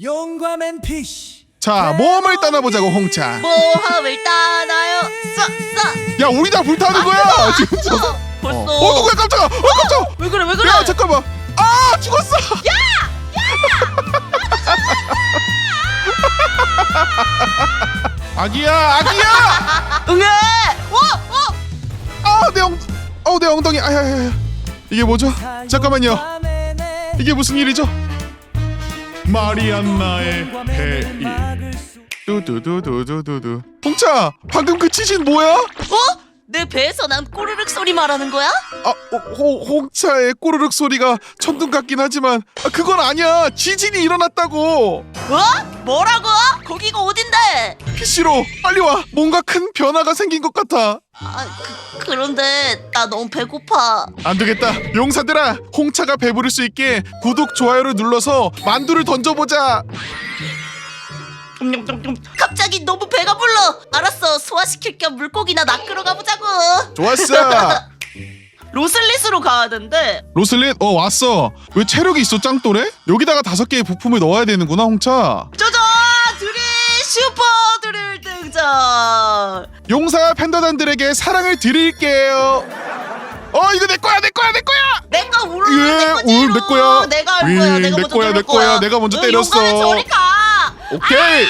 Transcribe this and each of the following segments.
용과맨 피쉬 자 모험을 떠나보자고 홍차. 모험을 쏴쏴 야 우리 다 불타는 거야? 지금 저- 아, 벌써. 어, 어 누구야 깜짝아 어 깜짝아 왜 그래 왜 그래? 야 잠깐만. 아 죽었어. 아기야 아기야! 응애! 어? 어? 아내 엉, 어내 엉덩이. 아야야야. 이게 뭐죠? 잠깐만요. 이게 무슨 일이죠 마리안나의 해일 두두두두두두두 홍차 방금 그 지진 뭐야? 어? 내 배에서 난 꼬르륵 소리 말하는 거야? 아 호, 홍차의 꼬르륵 소리가 천둥 같긴 하지만 아, 그건 아니야 지진이 일어났다고 어? 뭐라고? 거기가 어딘데? PC로 빨리 와 뭔가 큰 변화가 생긴 것 같아 아 그, 그런데 나 너무 배고파 안 되겠다 용사들아 홍차가 배부를 수 있게 구독 좋아요를 눌러서 만두를 던져보자 갑자기 너무 배가 불러. 알았어 소화시킬 겸 물고기나 낚으러 가보자고. 좋았어. 로슬릿으로 가야 된대. 로슬릿? 어 왔어. 왜 체력이 있어 짱또래? 여기다가 다섯 개의 부품을 넣어야 되는구나 홍차. 짜잔! 드릴 슈퍼 드릴 등장. 용사 팬더단들에게 사랑을 드릴게요. 어 이거 내 거야 내 거야 내 거야! 내가 울어 예, 내 울, 내 거야. 내가 할 윙, 거야. 내 내가 먼저 거야, 내 거야. 내가 먼저 응, 때렸어. 용감해 저리 가 오케이.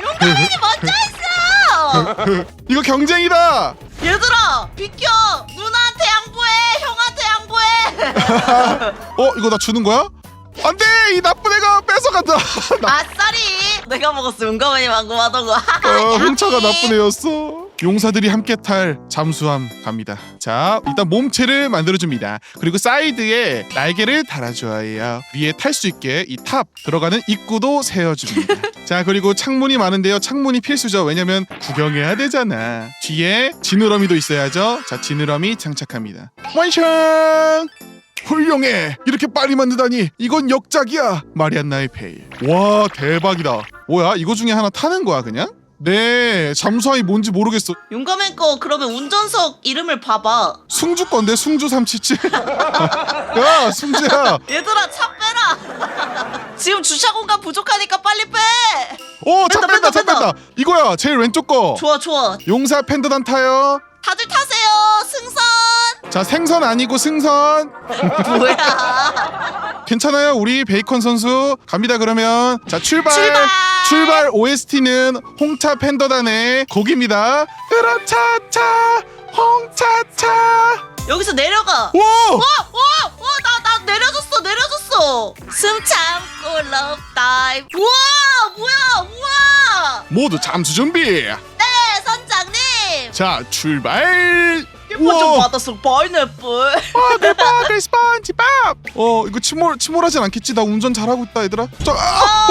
용감이 먼저 했어. 이거 경쟁이다. 얘들아 비켜. 누나한테 양보해. 형한테 양보해. 어 이거 나 주는 거야? 안돼! 이 나쁜 애가 뺏어간다. 나, 아싸리 내가 먹었어. 용감이 망고 하던 거. 어, 홍차가 나쁜 애였어 용사들이 함께 탈 잠수함 갑니다. 자 일단 몸체를 만들어줍니다. 그리고 사이드에 날개를 달아줘야 위에 탈 수 있게 이 탑 들어가는 입구도 세워줍니다. 자 그리고 창문이 많은데요. 창문이 필수죠. 왜냐면 구경해야 되잖아. 뒤에 지느러미도 있어야죠. 자 지느러미 장착합니다. 완성 훌륭해! 이렇게 빨리 만드다니 이건 역작이야! 마리안나의 페일. 와 대박이다. 뭐야? 이거 중에 하나 타는 거야 그냥? 네 잠수함이 뭔지 모르겠어. 용감한 거 그러면 운전석 이름을 봐봐. 승주 건데 승주 377 야 승주야. 얘들아 차 빼라. 지금 주차 공간 부족하니까 빨리 빼. 오차 뺀다, 뺀다 차 뺀다, 뺀다 이거야 제일 왼쪽 거. 좋아 좋아. 용사 팬더단 타요. 다들 타세요. 승선. 자 생선 아니고 승선. 뭐야? 괜찮아요 우리 베이컨 선수. 갑니다 그러면. 자 출발. 출발! 출발 OST는 홍차 팬더단의 곡입니다. 으라차차 홍차차. 여기서 내려가. 오! 어어어나 나 내려줬어 내려줬어. 숨 참고 러브 다이브 우와 뭐야 우와. 모두 잠수 준비. 네 선장님 자 출발! 이거 좀 우와. 받았어. 파인애플. 아, 대박을 스펀지밥! 어 이거 침몰 침몰하진 않겠지? 나 운전 잘하고 있다 얘들아. 자, 아,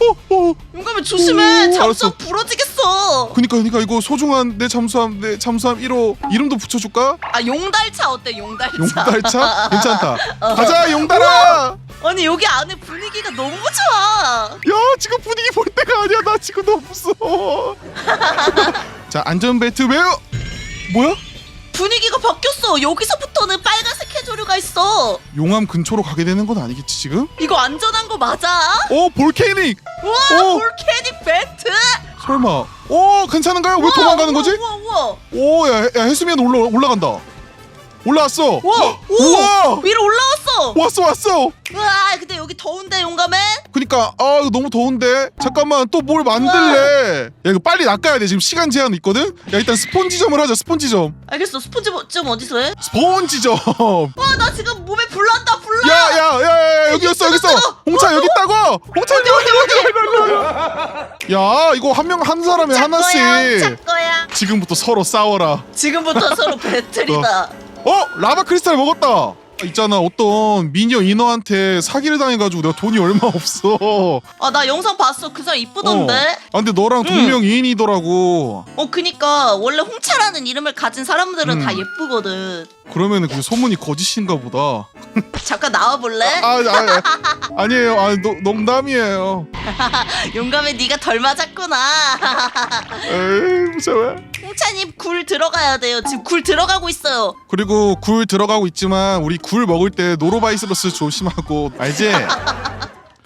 오, 오, 오. 용감해 조심해. 오, 잠수 알았어. 부러지겠어. 그니까 그니까 이거 소중한 내 잠수함 내 잠수함 1호 이름도 붙여줄까? 아 용달차 어때 용달차? 용달차? 괜찮다. 가자 용달아! 아니 여기 안에 분위기가 너무 좋아. 야 지금 분위기 볼 때가 아니야. 나 지금 너무 무서워 자 안전벨트 매요 뭐야? 분위기가 바뀌었어. 여기서부터는 빨간색 해조류가 있어. 용암 근처로 가게 되는 건 아니겠지 지금? 이거 안전한 거 맞아? 오 볼케이닉! 우와 오. 볼케닉 벤트! 설마. 오 괜찮은가요? 왜 도망가는 거지? 우와 우와. 오야 야, 해수면 올라 올라간다 올라왔어. 우와 오 우와. 위로 올라왔어. 왔어 왔어. 우와 근데 여기 더운데 용감해? 그니까 아 이거 너무 더운데? 잠깐만 또 뭘 만들래? 야 이거 빨리 낚아야 돼. 지금 시간 제한 있거든? 야 일단 스폰지점을 하자 스폰지점. 알겠어. 스폰지 뭐- 좀 어디서 해? 스폰지점. 와 나 지금 몸에 불난다 불나 야야야야 여기 있어 여기 있어. 홍차 여기 있다고? 홍차 어디 어디 어디? 야 이거 한 명 한 사람에 하나씩. 거야 지금부터 서로 싸워라. 지금부터 서로 배틀이다 어? 라바 크리스탈 먹었다. 있잖아 어떤 미녀 인어한테 사기를 당해가지고 내가 돈이 얼마 없어. 아 나 영상 봤어. 그 사람 이쁘던데? 아 근데 너랑 동명이인이더라고. 어 그니까 원래 홍차라는 이름을 가진 사람들은 음. 다 예쁘거든. 그러면은 그 소문이 거짓인가 보다 잠깐 나와볼래? 아, 아, 아 니에요 아 노, 농담이에요. 용감해. 네가 덜 맞았구나. 에이 무서워. 홍차님 굴 들어가야 돼요. 지금 굴 들어가고 있어요. 그리고 굴 들어가고 있지만 우리 굴 먹을 때 노로바이러스 조심하고 알지?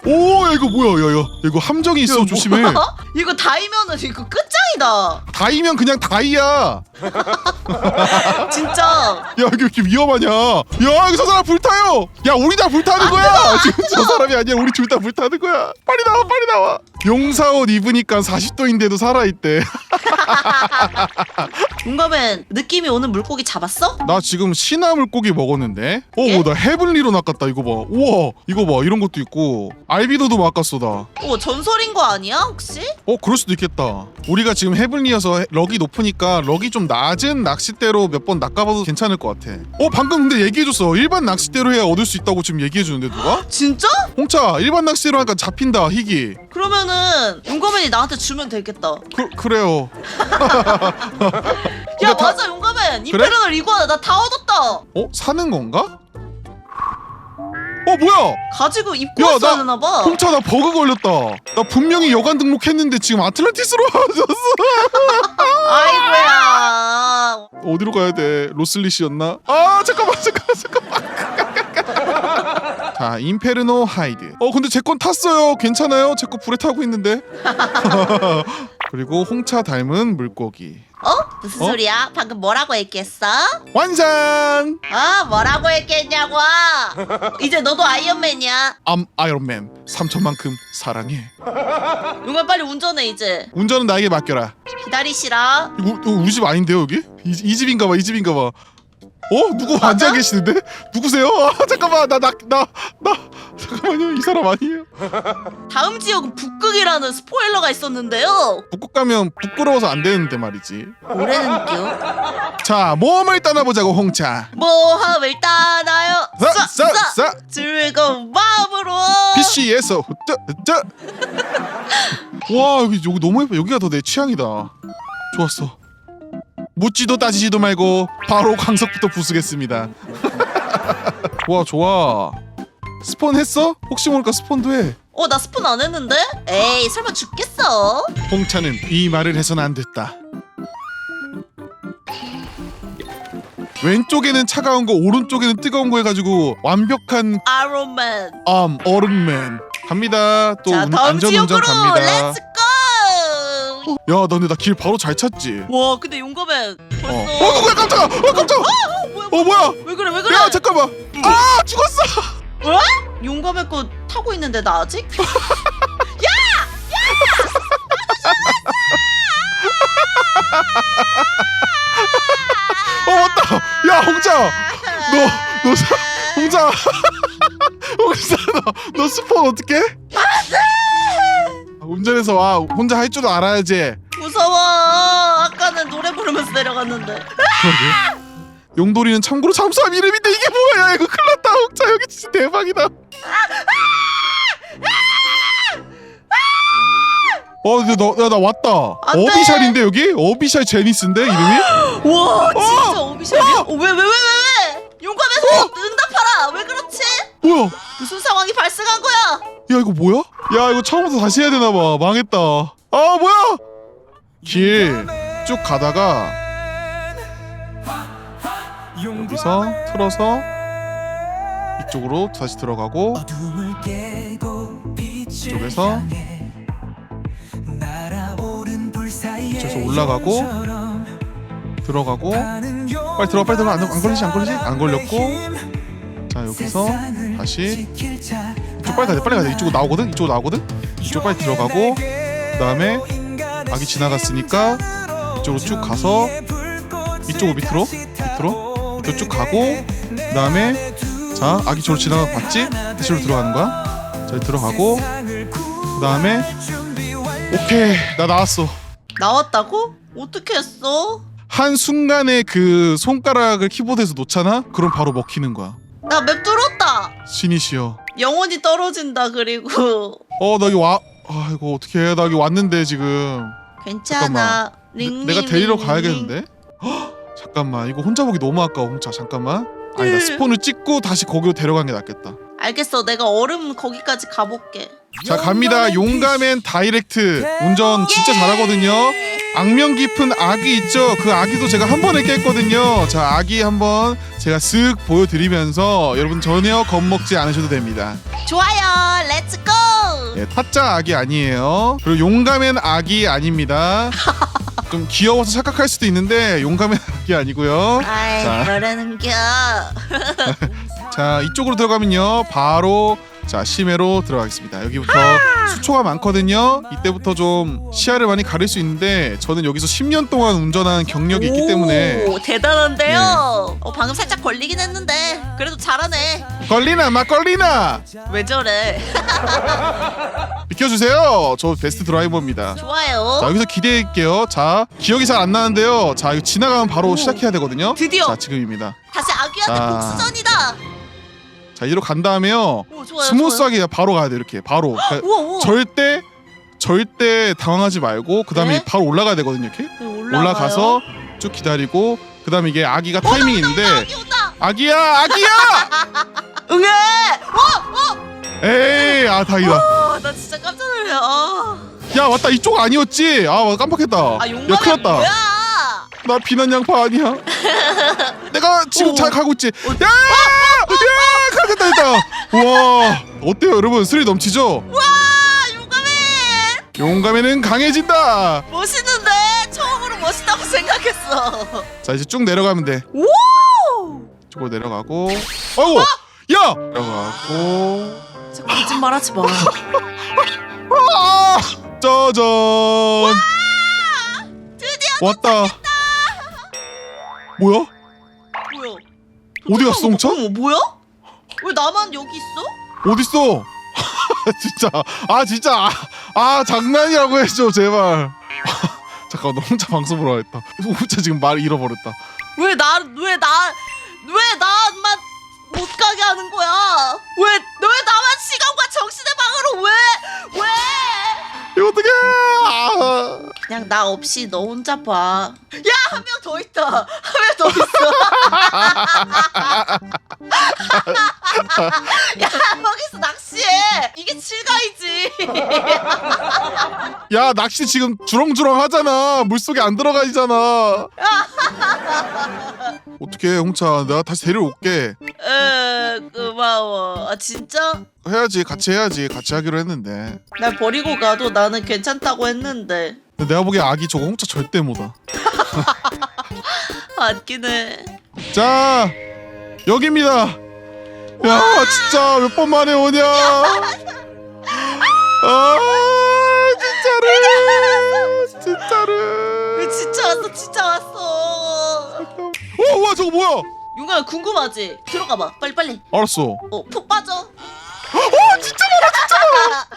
오, 야, 이거 뭐야? 야, 야, 이거 함정이 있어. 이거 조심해. 뭐야? 이거 다이면은 이거 끝장이다. 다이면 그냥 다이야. 진짜. 야, 이게 왜 이렇게 위험하냐? 야, 여기 저 사람 불타요. 야, 우리 다 불타는 거야. 지금 저 사람이 아니야. 우리 둘 다 불타는 거야. 빨리 나와, 빨리 나와. 용사 옷 입으니까 40도인데도 살아 있대. 용감엔 느낌이 오는 물고기 잡았어? 나 지금 신화 물고기 먹었는데. 예? 오, 나 헤블리로 낚았다. 이거 봐. 우와, 이거 봐. 이런 것도 있고. 알비도도 나. 오 전설인 거 아니야 혹시? 어, 그럴 수도 있겠다. 우리가 지금 헤블리여서 럭이 높으니까 럭이 좀 낮은 낚싯대로 몇 번 낚아봐도 괜찮을 것 같아. 어, 방금 근데 얘기해줬어. 일반 낚싯대로 해야 얻을 수 있다고 지금 얘기해주는데 누가? 진짜? 홍차, 일반 낚싯대로 하니까 잡힌다 희기. 그러면은 용감엔이 나한테 주면 되겠다. 그, 그래요. 야 다- 맞아 그래? 이페르널 이거야 나 다 얻었다. 어, 사는 건가? 어, 뭐야? 가지고 입고 야, 왔어야 나- 되나 봐. 홍차 나 버그 걸렸다. 나 분명히 여관 등록했는데 지금 아틀란티스로 와줬어. 아이고야. 어디로 가야 돼? 로슬리시였나? 아 잠깐만 잠깐만 잠깐만. 자 임페르노 하이드. 어 근데 제 건 탔어요. 괜찮아요? 제 거 불에 타고 있는데. 그리고 홍차 닮은 물고기. 어? 무슨 어? 소리야? 방금 뭐라고 얘기했어? 완성. 아 뭐라고 얘기했냐고? 이제 너도 아이언맨이야. 암 아이언맨. 삼천만큼 사랑해. 용감 빨리 운전해 이제. 운전은 나에게 맡겨라. 기다리시라. 이거, 이거 우리 집 아닌데요 여기? 이, 이 집인가 봐. 이 집인가 봐. 어 누구 맞아? 앉아 계시는데? 누구세요? 아 잠깐만 나 나 나 나 잠깐만요 이 사람 아니에요. 다음 지역은 북극이라는 스포일러가 있었는데요. 북극 가면 부끄러워서 안 되는데 말이지. 올해는 요. 자 모험을 떠나보자고 홍차. 모험을 따나요. 자, 쏴. 자. 즐거운 마음으로. PC에서 짜, 짜. 와 여기 여기 너무 예뻐. 여기가 더 내 취향이다. 좋았어. 묻지도 따지지도 말고 바로 광석부터 부수겠습니다. 좋아 좋아. 스폰 했어? 혹시 모르니까 스폰도 해. 어, 나 스폰 안 했는데? 에이, 설마 죽겠어? 홍차는 이 말을 해서는 안 됐다. 왼쪽에는 차가운 거 오른쪽에는 뜨거운 거 해가지고 완벽한 아로맨. 암 어른맨 갑니다 또 자, 운- 다음 안전운전 지역으로 갑니다 렛츠 고! 야 나 근데 나 길 바로 잘 찾지 와, 근데 용감해. 어, 벌써. 어 누구야 깜짝아 어 깜짝아 어 뭐야 왜 그래, 왜 그래? 야 잠깐만 아 죽었어 용감해 거 타고 있는데 나 아직? 어 맞다! 야 홍자! 너너 홍자! 홍자 너너 스폰 어떡해? 운전해서 와. 혼자 할 줄도 알아야지. 무서워. 아까는 노래 부르면서 내려갔는데. 그러게. 용돌이는 참고로 잠수함 이름인데 이 대박이다 어 근데 너 야 나 왔다 안 돼. 어비샬인데 여기 어비샬 제니스인데 이름이 와, 진짜 오비셜이야? 어, 왜, 왜, 왜, 왜, 왜? 용감해서 응답하라. 왜 그렇지? 뭐야 무슨 상황이 발생한 거야? 야 이거 뭐야 야 이거 처음부터 다시 해야 되나 봐 망했다 아 뭐야 길 쭉 가다가 여기서 틀어서 이쪽으로 다시 들어가고 이쪽에서 이쪽에서 올라가고 들어가고 빨리 들어가 빨리 들어가. 안, 안 걸리지 안 걸리지? 안 걸렸고 자 여기서 다시 이쪽 빨리 가야 돼 빨리 가야 돼. 이쪽으로 나오거든? 이쪽으로 나오거든? 이쪽 빨리 들어가고 그 다음에 아기 지나갔으니까 이쪽으로 쭉 가서 이쪽으로 밑으로 밑으로? 밑으로 쭉 가고 그 다음에 자 아기 저로 지나가 봤지? 다시로 들어가는 거야? 자 들어가고 그 다음에 오케이 나 나왔어. 나왔다고? 어떻게 했어? 한 순간에 그 손가락을 키보드에서 놓잖아? 그럼 바로 먹히는 거야. 나 맵 뚫었다. 신이시여 영혼이 떨어진다 그리고. 어 나 여기 와 아, 이거 어떻게 해? 나 여기 왔는데 지금. 괜찮아. 내- 링, 내가 링, 데리러 링, 가야겠는데? 헉, 잠깐만. 이거 혼자 보기 너무 아까워 홍차 잠깐만 아니다 스폰을 찍고 다시 거기로 데려가는 게 낫겠다 알겠어. 내가 얼음 거기까지 가볼게. 자 갑니다 용감엔 다이렉트 운전 진짜 잘하거든요 악명 깊은 아기 있죠 그 아기도 제가 한 번에 깼거든요 자 아기 한번 제가 쓱 보여드리면서 여러분 전혀 겁먹지 않으셔도 됩니다 좋아요. 렛츠 고! 예, 타짜 아기 아니에요. 그리고 용감한 아기 아닙니다. 좀 귀여워서 착각할 수도 있는데 용감한 아기 아니고요. 아이 자. 뭐라는겨 자 이쪽으로 들어가면요 바로 자 심해로 들어가겠습니다 여기부터 수초가 많거든요. 이때부터 좀 시야를 많이 가릴 수 있는데 저는 여기서 10년 동안 운전한 경력이 있기 때문에 오, 대단한데요? 네. 어, 방금 살짝 걸리긴 했는데 그래도 잘하네. 걸리나 막 걸리나! 왜 저래? 비켜주세요. 저 베스트 드라이버입니다. 좋아요. 자 여기서 기대할게요. 자 기억이 잘 안 나는데요. 자 이거 지나가면 바로 오. 시작해야 되거든요. 드디어. 자 지금입니다. 다시 아귀한테 자. 복수전이다 자 이리로 간 다음에요. 오 좋아요 스무스하게 바로 가야 돼 이렇게. 바로. 그러니까 좋아요. 우와 우와. 절대 절대 당황하지 말고 그 다음에 네? 바로 올라가야 되거든요 이렇게? 네, 올라가요. 올라가서 쭉 기다리고 그 다음에 이게 아기가 온다, 타이밍인데 온다, 아기 온다. 아기야 아기야! 응애! 어, 에이 아 다행이다. 어, 나 진짜 깜짝 놀래 아, 야 맞다. 이쪽 아니었지? 아 깜빡했다. 아 야 용감해 큰일 났다. 뭐야? 나 비난 양파 아니야? 내가 지금 오. 잘 가고 있지? 야 야 가겠다 됐다 와 어때요 여러분? 스릴 넘치죠? 와 용감해. 용감에는 강해진다. 멋있는데? 처음으로 멋있다고 생각했어. 자 이제 쭉 내려가면 돼. 오 쪽으로 내려가고. 아이고! 야! 내려가고. 진짜 거짓말하지 마. 아 짜잔. 드디어 왔다. 뭐야? 뭐야? 어디 갔어, 홍차? 어머 뭐야 왜 나만 여기 있어 어딨어 진짜 아 진짜 아, 아 장난이라고 해줘 제발 잠깐 너 혼자 방송 보러 가겠다 혼자 지금 말 잃어버렸다 왜 나 왜 나 왜 나만 못 가게 하는 거야? 왜 왜 나만 시간과 정신의 방으로 왜 왜? 이거 어떡해 아, 그냥 나 없이 너 혼자 봐. 야 한 명 더 있다. 한 명 더 있어. 야 거기서 낚시해. 이게 칠가이지. 야 낚시 지금 주렁주렁 하잖아 물속에 안 들어가잖아 어떻게 홍차 내가 다시 데려올게 에 고마워. 아 진짜? 해야지 같이 해야지 같이 하기로 했는데 날 버리고 가도 나는 괜찮다고 했는데. 근데 내가 보기엔 아기 저거 홍차 절대 못와 맞긴 해. 자 여기입니다 야 진짜 몇 번 만에 오냐 아 진짜로 진짜로 왜 진짜 왔어 진짜 왔어. 오와 저거 뭐야 용감아 궁금하지? 들어가 봐. 빨리 빨리. 알았어 어, 푹 빠져. 어 진짜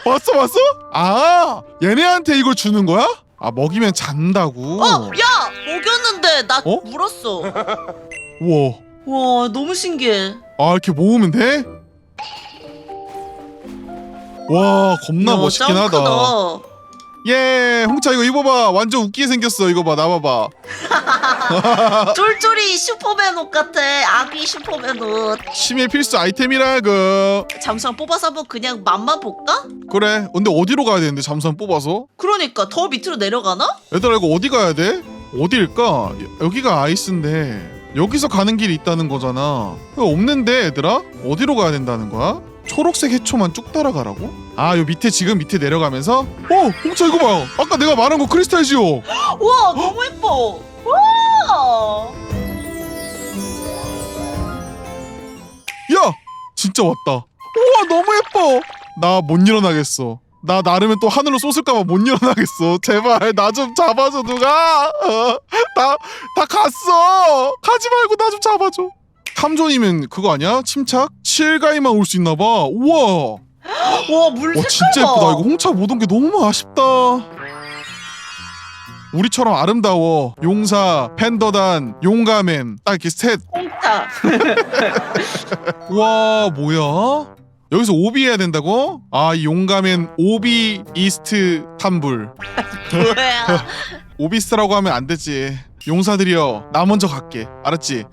봤어 봤어 아 얘네한테 이걸 주는 거야 아 먹이면 잔다고 어, 야, 먹였는데 나 어? 물었어. 우와 와, 너무 신기해. 아 이렇게 모으면 돼? 와 겁나 야, 멋있긴 짱 하다 크다. 예 홍차 이거 입어봐 완전 웃기게 생겼어 이거 봐 나봐봐 쫄쫄이 슈퍼맨 옷 같아. 아기 슈퍼맨 옷. 심의 필수 아이템이라고 잠시만 뽑아서 한번 그냥 맛만 볼까? 그래 근데 어디로 가야 되는데 잠수함 뽑아서 그러니까 더 밑으로 내려가나? 얘들아 이거 어디 가야 돼? 어디일까? 여기가 아이스인데 여기서 가는 길이 있다는 거잖아 없는데 얘들아? 어디로 가야 된다는 거야? 초록색 해초만 쭉 따라가라고? 아, 요 밑에 지금 밑에 내려가면서 어! 홍차 이거 봐! 아까 내가 말한 거 크리스탈지요! 와, 너무 예뻐. 와. 야! 진짜 왔다 우와 너무 예뻐! 나 못 일어나겠어 나 나르면 또 하늘로 쏟을까봐 못 일어나겠어. 제발 나 좀 잡아줘 누가. 어, 나, 다 갔어. 가지 말고 나 좀 잡아줘. 탐존이면 그거 아니야? 침착? 칠가이만 올 수 있나봐. 우와. 와, 물와 색깔 진짜 봐. 예쁘다. 이거 홍차 못 온 게 너무 아쉽다. 우리처럼 아름다워. 용사 팬더단 용가맨. 딱 이렇게 셋. 홍차. 와 뭐야? 여기서 오비 해야 된다고? 아 이 용감엔 오비 이스트 탐불. 뭐야? 오비스라고 하면 안 되지. 용사들이여 나 먼저 갈게. 알았지?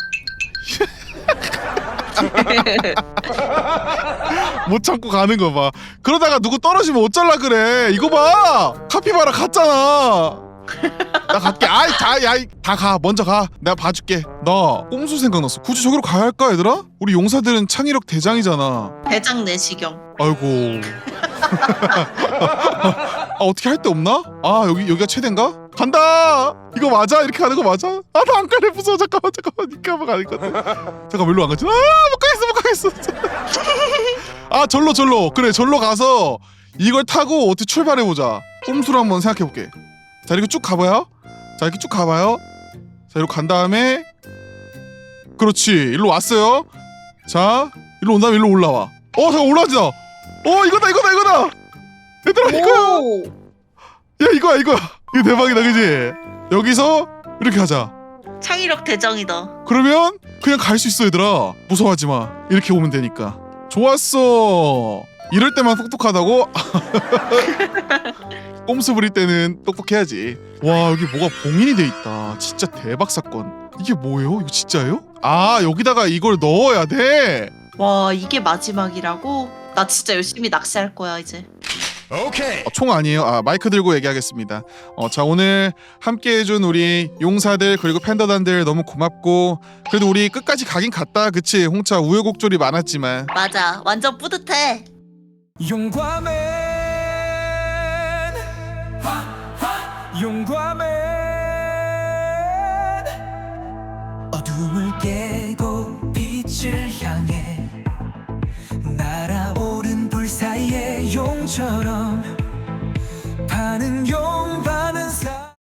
못 참고 가는 거 봐. 그러다가 누구 떨어지면 어쩔라 그래? 이거 봐! 카피바라 갔잖아 나 갈게 아이 다야다가 먼저 가 내가 봐줄게 나 꼼수 생각났어 굳이 저기로 가야 할까 얘들아? 우리 용사들은 창의력 대장이잖아 대장 내시경. 아이고 아 어떻게 할 데 없나? 아 여기 여기가 최대인가? 간다. 이거 맞아? 이렇게 가는 거 맞아? 아 나 안 갈래 무서워. 잠깐만 잠깐만 이렇게 하면 가는 것 같아. 잠깐 일로 안 가지? 아못 가겠어 못 가겠어. 아 절로 절로 그래 절로 가서 이걸 타고 어떻게 출발해 보자. 꼼수로 한번 생각해 볼게. 자 이렇게 쭉 가봐요. 자 이렇게 쭉 가봐요. 자 이리로 간 다음에 그렇지 일로 왔어요. 자 일로 온 다음에 일로 올라와. 어 잠깐 올라가자. 어 이거다 이거다 이거다. 얘들아 이거야. 오. 야 이거야 이거야. 이거 대박이다 그지? 여기서 이렇게 가자. 창의력 대장이다. 그러면 그냥 갈 수 있어 얘들아. 무서워하지 마. 이렇게 오면 되니까. 좋았어. 이럴 때만 똑똑하다고? 꼼수 부릴 때는 똑똑해야지. 와 여기 뭐가 봉인이 돼 있다. 진짜 대박 사건. 이게 뭐예요? 이거 진짜예요? 아 여기다가 이걸 넣어야 돼. 와 이게 마지막이라고? 나 진짜 열심히 낚시할 거야 이제. 오케이. 어, 총 아니에요. 아 마이크 들고 얘기하겠습니다. 어, 자 오늘 함께해준 우리 용사들 그리고 팬더단들 너무 고맙고 그래도 우리 끝까지 가긴 갔다. 그치? 홍차 우여곡절이 많았지만 맞아 완전 뿌듯해. 용과맨 용과맨 어둠을 깨고 빛을 향해 날아오른 불 사이의 용처럼 파는 용 파는